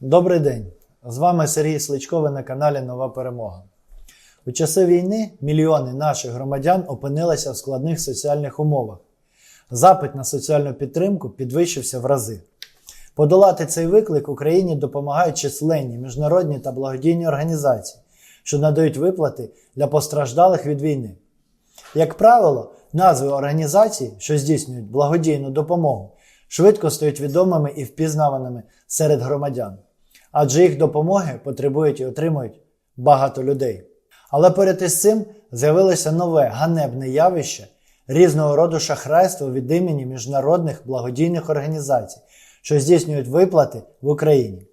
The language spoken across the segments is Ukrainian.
Добрий день! З вами Сергій Сличко, ви на каналі Нова Перемога. У часи війни мільйони наших громадян опинилися в складних соціальних умовах. Запит на соціальну підтримку підвищився в рази. Подолати цей виклик Україні допомагають численні міжнародні та благодійні організації, що надають виплати для постраждалих від війни. Як правило, назви організацій, що здійснюють благодійну допомогу, швидко стають відомими і впізнаваними серед громадян, адже їх допомоги потребують і отримують багато людей. Але поряд із цим з'явилося нове ганебне явище різного роду шахрайство від імені міжнародних благодійних організацій, що здійснюють виплати в Україні.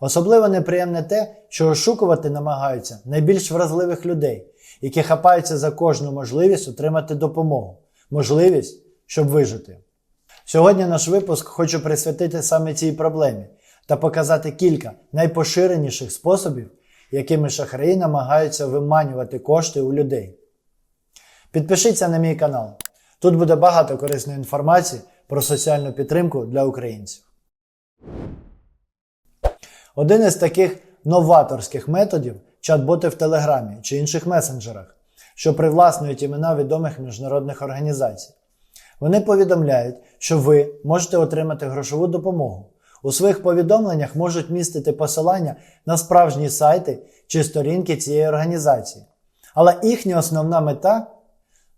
Особливо неприємне те, що ошукувати намагаються найбільш вразливих людей, які хапаються за кожну можливість отримати допомогу, можливість, щоб вижити. Сьогодні наш випуск хочу присвятити саме цій проблемі та показати кілька найпоширеніших способів, якими шахраї намагаються виманювати кошти у людей. Підпишіться на мій канал. Тут буде багато корисної інформації про соціальну підтримку для українців. Один із таких новаторських методів чат-боти в Телеграмі чи інших месенджерах, що привласнюють імена відомих міжнародних організацій. Вони повідомляють, що ви можете отримати грошову допомогу. У своїх повідомленнях можуть містити посилання на справжні сайти чи сторінки цієї організації. Але їхня основна мета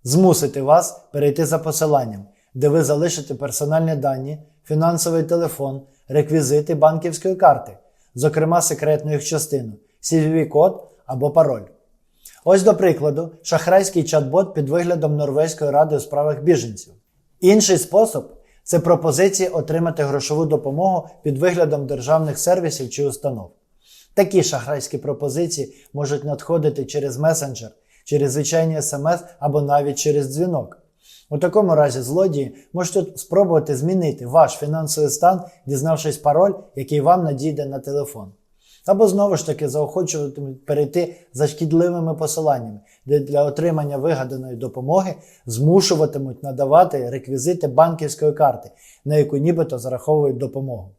змусити вас перейти за посиланням, де ви залишите персональні дані, фінансовий телефон, реквізити банківської карти, зокрема секретну їх частину, CVV-код або пароль. Ось до прикладу, шахрайський чат-бот під виглядом Норвезької ради у справах біженців. Інший спосіб це пропозиції отримати грошову допомогу під виглядом державних сервісів чи установ. Такі шахрайські пропозиції можуть надходити через месенджер, через звичайні смс або навіть через дзвінок. У такому разі злодії можуть спробувати змінити ваш фінансовий стан, дізнавшись пароль, який вам надійде на телефон. Або знову ж таки заохочуватимуть перейти за шкідливими посиланнями, де для отримання вигаданої допомоги змушуватимуть надавати реквізити банківської карти, на яку нібито зараховують допомогу.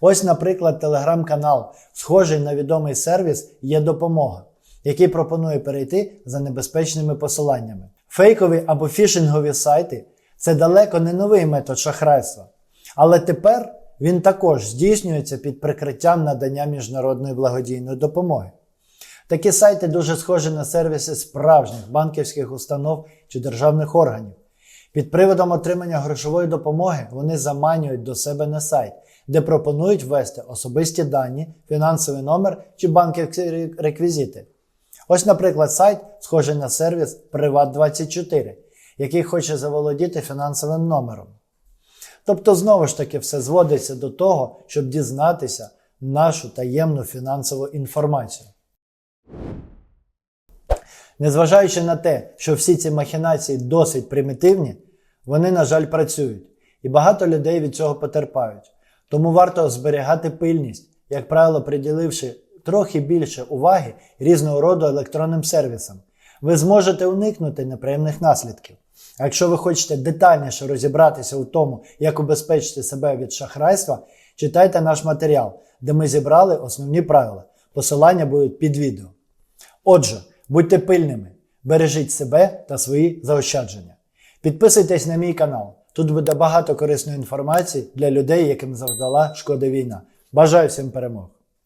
Ось, наприклад, телеграм-канал, схожий на відомий сервіс є допомога, який пропонує перейти за небезпечними посиланнями. Фейкові або фішингові сайти це далеко не новий метод шахрайства. Але тепер він також здійснюється під прикриттям надання міжнародної благодійної допомоги. Такі сайти дуже схожі на сервіси справжніх банківських установ чи державних органів. Під приводом отримання грошової допомоги вони заманюють до себе на сайт, де пропонують ввести особисті дані, фінансовий номер чи банківські реквізити. Ось, наприклад, сайт схожий на сервіс Privat24, який хоче заволодіти фінансовим номером. Тобто, знову ж таки, все зводиться до того, щоб дізнатися нашу таємну фінансову інформацію. Незважаючи на те, що всі ці махінації досить примітивні, вони, на жаль, працюють, і багато людей від цього потерпають. Тому варто зберігати пильність, як правило, приділивши трохи більше уваги різного роду електронним сервісам. Ви зможете уникнути неприємних наслідків. А якщо ви хочете детальніше розібратися у тому, як убезпечити себе від шахрайства, читайте наш матеріал, де ми зібрали основні правила. Посилання будуть під відео. Отже, будьте пильними, бережіть себе та свої заощадження. Підписуйтесь на мій канал. Тут буде багато корисної інформації для людей, яким завдала шкода війна. Бажаю всім перемог!